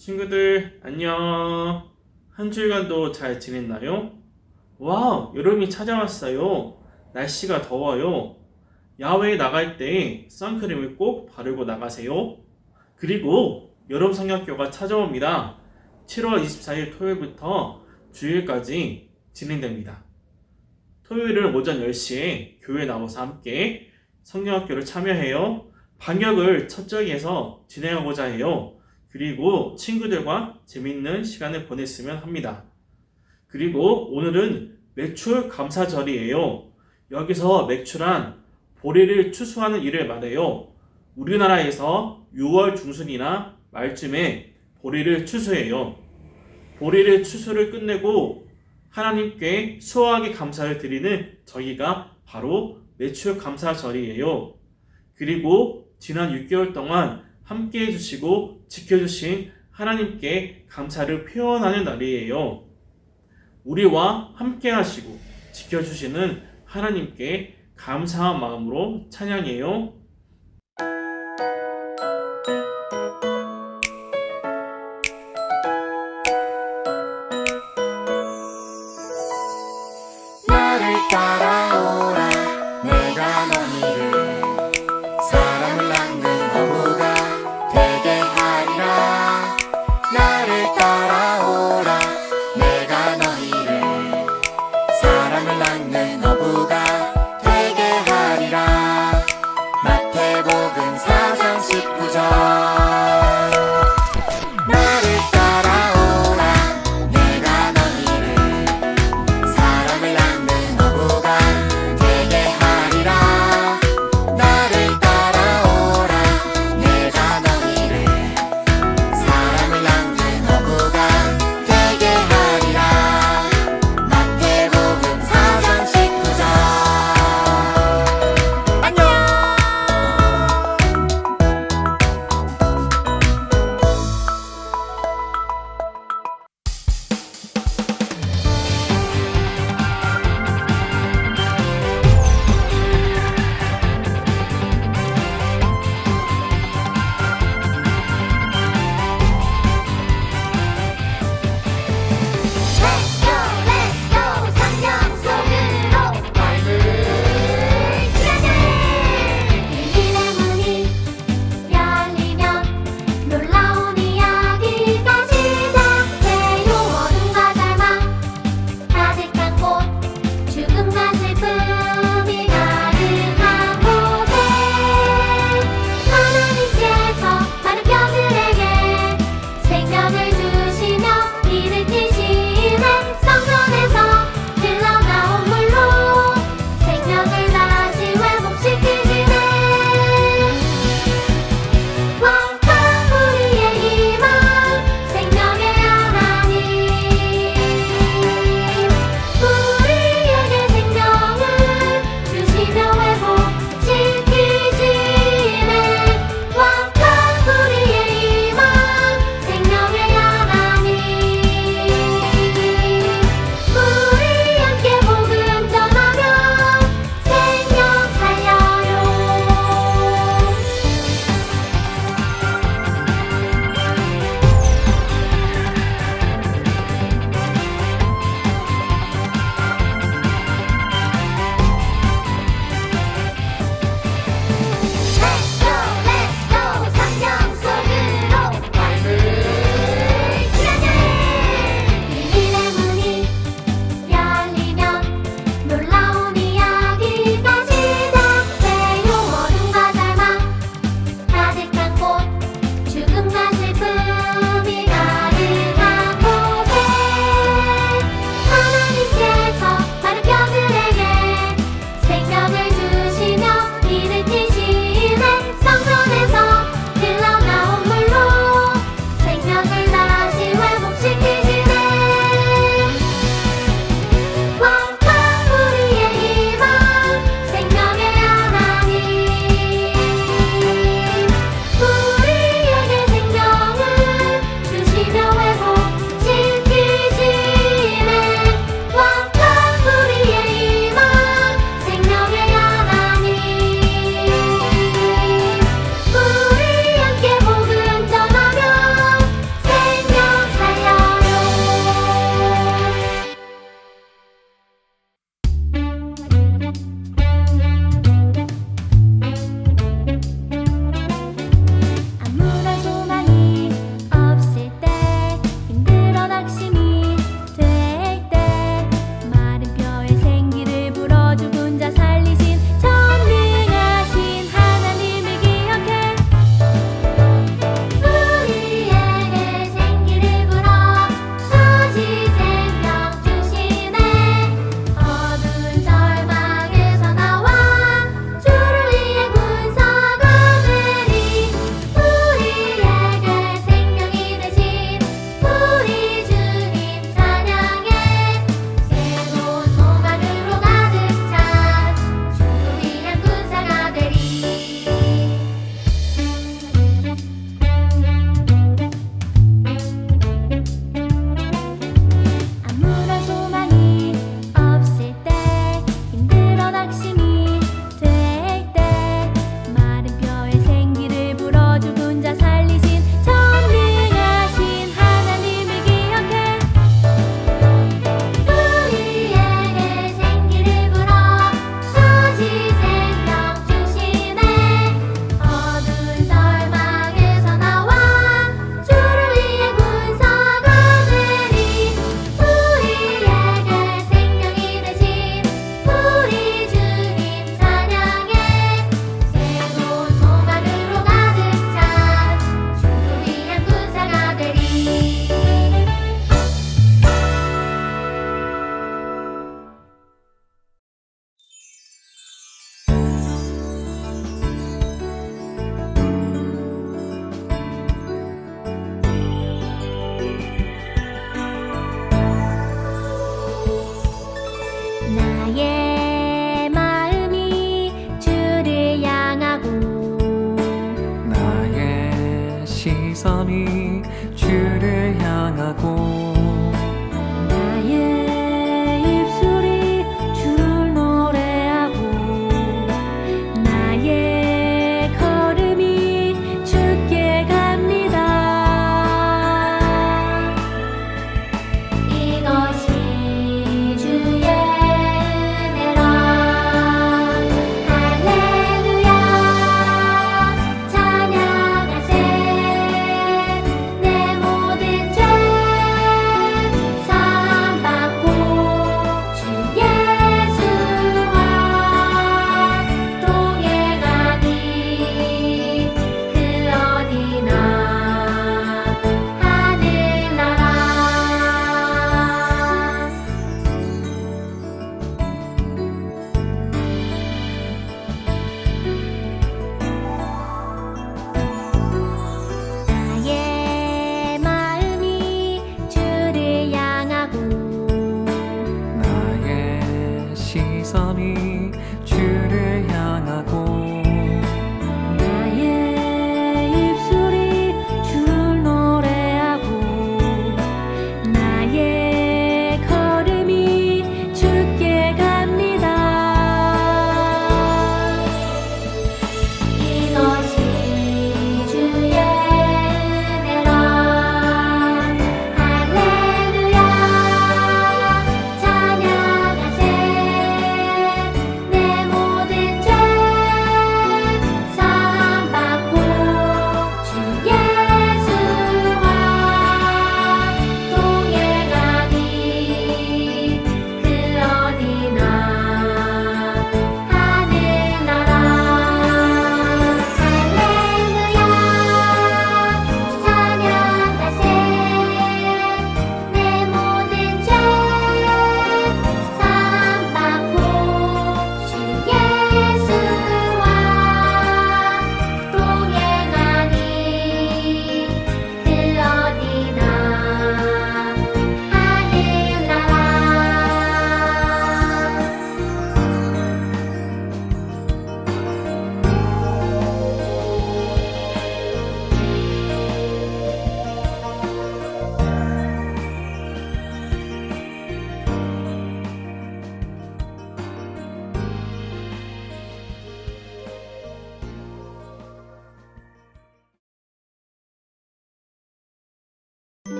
친구들, 안녕. 한 주간도 잘 지냈나요? 와우, 여름이 찾아왔어요. 날씨가 더워요. 야외에 나갈 때 선크림을 꼭 바르고 나가세요. 그리고 여름 성경교가 찾아옵니다. 7월 24일 토요일부터 주일까지 진행됩니다. 토요일은 오전 10시에 교회 나와서 함께 성경학교를 참여해요. 방역을 철저히 해서 진행하고자 해요. 그리고 친구들과 재밌는 시간을 보냈으면 합니다. 그리고 오늘은 매출 감사절이에요. 여기서 매출한 보리를 추수하는 일을 말해요. 우리나라에서 6월 중순이나 말쯤에 보리를 추수해요. 보리를 추수를 끝내고 하나님께 수호하게 감사를 드리는 저희가 바로 매출 감사절이에요. 그리고 지난 6개월 동안 함께 해주시고 지켜주신 하나님께 감사를 표현하는 날이에요. 우리와 함께 하시고 지켜주시는 하나님께 감사한 마음으로 찬양해요.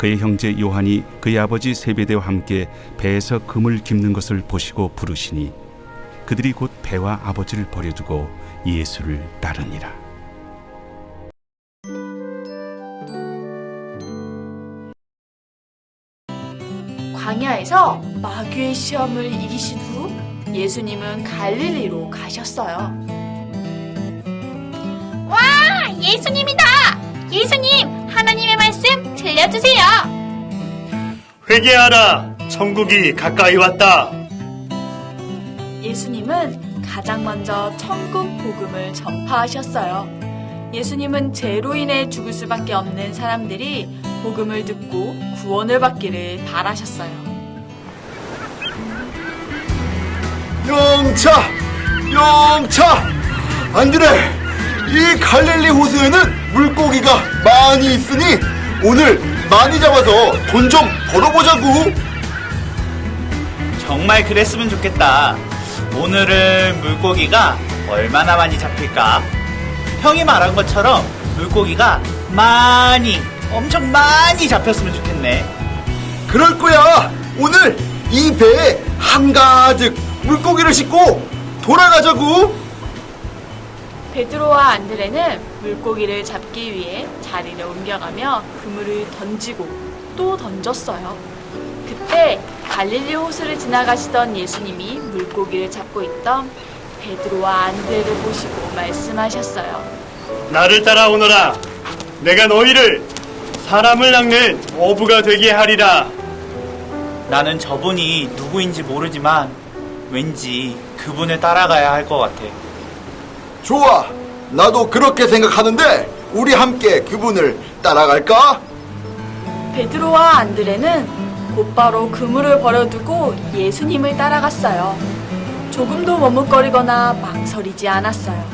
그의 형제 요한이 그의 아버지 세베대와 함께 배에서 금을 깁는 것을 보시고 부르시니 그들이 곧 배와 아버지를 버려두고 예수를 따르니라 광야에서 마귀의 시험을 이기신 후 예수님은 갈릴리로 가셨어요. 예수님이다! 예수님, 하나님의 말씀 들려주세요! 회개하라! 천국이 가까이 왔다! 예수님은 가장 먼저 천국 복음을 전파하셨어요. 예수님은 죄로 인해 죽을 수밖에 없는 사람들이 복음을 듣고 구원을 받기를 바라셨어요. 영차! 영차! 안드레! 이 갈릴리 호수에는 물고기가 많이 있으니 오늘 많이 잡아서 돈 좀 벌어보자고! 정말 그랬으면 좋겠다. 오늘은 물고기가 얼마나 많이 잡힐까? 형이 말한 것처럼 물고기가 많이, 엄청 많이 잡혔으면 좋겠네. 그럴 거야! 오늘 이 배에 한가득 물고기를 싣고 돌아가자고! 베드로와 안드레는 물고기를 잡기 위해 자리를 옮겨가며 그물을 던지고 또 던졌어요. 그때 갈릴리 호수를 지나가시던 예수님이 물고기를 잡고 있던 베드로와 안드레를 보시고 말씀하셨어요. 나를 따라오너라! 내가 너희를 사람을 낚는 어부가 되게 하리라! 나는 저분이 누구인지 모르지만 왠지 그분을 따라가야 할 것 같아. 좋아! 나도 그렇게 생각하는데 우리 함께 그분을 따라갈까? 베드로와 안드레는 곧바로 그물을 버려두고 예수님을 따라갔어요. 조금도 머뭇거리거나 망설이지 않았어요.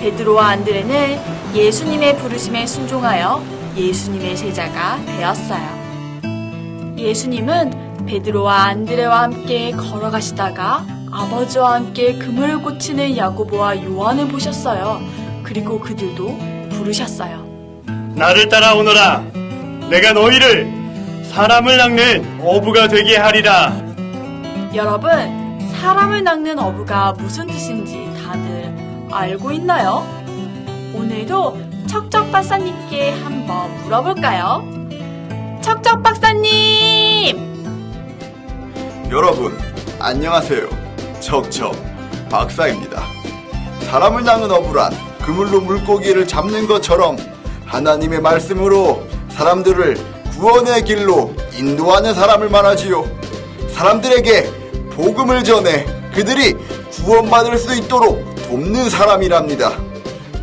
베드로와 안드레는 예수님의 부르심에 순종하여 예수님의 제자가 되었어요. 예수님은 베드로와 안드레와 함께 걸어가시다가 아버지와 함께 그물을 고치는 야고보와 요한을 보셨어요. 그리고 그들도 부르셨어요. 나를 따라오너라! 내가 너희를 사람을 낚는 어부가 되게 하리라! 여러분, 사람을 낚는 어부가 무슨 뜻인지 다들 알고 있나요? 오늘도 척척 박사님께 한번 물어볼까요? 척척 박사님! 여러분, 안녕하세요. 척척 박사입니다. 사람을 낳는 어부란 그물로 물고기를 잡는 것처럼 하나님의 말씀으로 사람들을 구원의 길로 인도하는 사람을 말하지요. 사람들에게 복음을 전해 그들이 구원받을 수 있도록 돕는 사람이랍니다.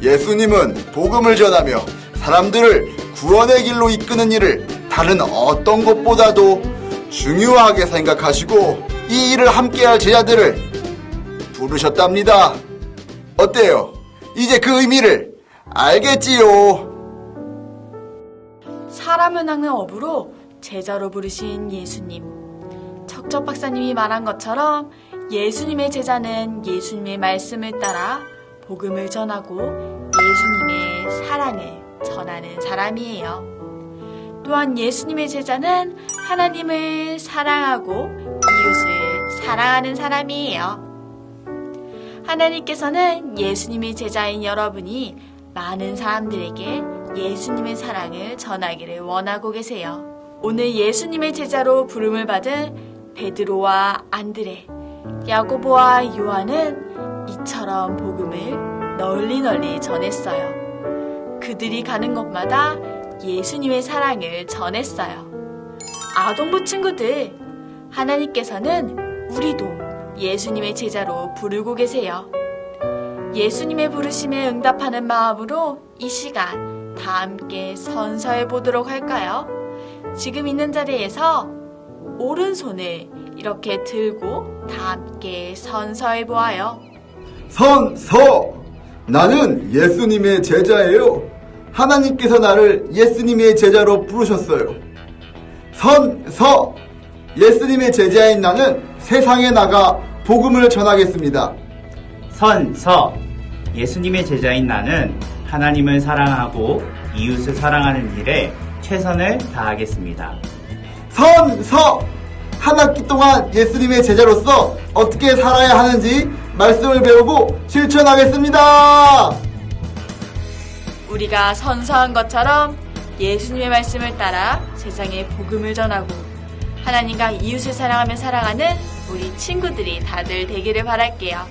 예수님은 복음을 전하며 사람들을 구원의 길로 이끄는 일을 다른 어떤 것보다도 중요하게 생각하시고 이 일을 함께할 제자들을 부르셨답니다. 어때요? 이제 그 의미를 알겠지요? 사람을 낚는 어부로 제자로 부르신 예수님. 척척 박사님이 말한 것처럼 예수님의 제자는 예수님의 말씀을 따라 복음을 전하고 예수님의 사랑을 전하는 사람이에요. 또한 예수님의 제자는 하나님을 사랑하고 이웃을 사랑하는 사람이에요. 하나님께서는 예수님의 제자인 여러분이 많은 사람들에게 예수님의 사랑을 전하기를 원하고 계세요. 오늘 예수님의 제자로 부름을 받은 베드로와 안드레, 야고보와 요한은 이처럼 복음을 널리 널리 전했어요. 그들이 가는 곳마다 예수님의 사랑을 전했어요. 아동부 친구들, 하나님께서는 우리도 예수님의 제자로 부르고 계세요. 예수님의 부르심에 응답하는 마음으로 이 시간 다 함께 선서해 보도록 할까요? 지금 있는 자리에서 오른손을 이렇게 들고 다 함께 선서해 보아요. 선서 나는 예수님의 제자예요. 하나님께서 나를 예수님의 제자로 부르셨어요. 선서 예수님의 제자인 나는 세상에 나가 복음을 전하겠습니다. 선서 예수님의 제자인 나는 하나님을 사랑하고 이웃을 사랑하는 일에 최선을 다하겠습니다. 선서 한 학기 동안 예수님의 제자로서 어떻게 살아야 하는지 말씀을 배우고 실천하겠습니다. 우리가 선서한 것처럼 예수님의 말씀을 따라 세상에 복음을 전하고 하나님과 이웃을 사랑하며 살아가는 우리 친구들이 다들 되기를 바랄게요.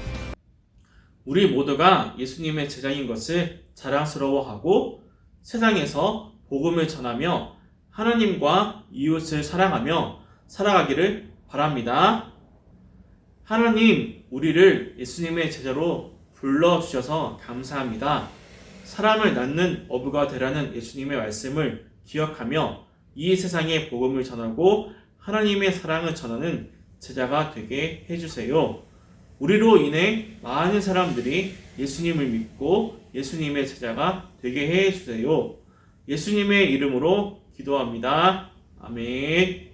우리 모두가 예수님의 제자인 것을 자랑스러워하고 세상에서 복음을 전하며 하나님과 이웃을 사랑하며 살아가기를 바랍니다. 하나님, 우리를 예수님의 제자로 불러주셔서 감사합니다. 사람을 낳는 어부가 되라는 예수님의 말씀을 기억하며 이 세상에 복음을 전하고 하나님의 사랑을 전하는 제자가 되게 해주세요. 우리로 인해 많은 사람들이 예수님을 믿고 예수님의 제자가 되게 해주세요. 예수님의 이름으로 기도합니다. 아멘.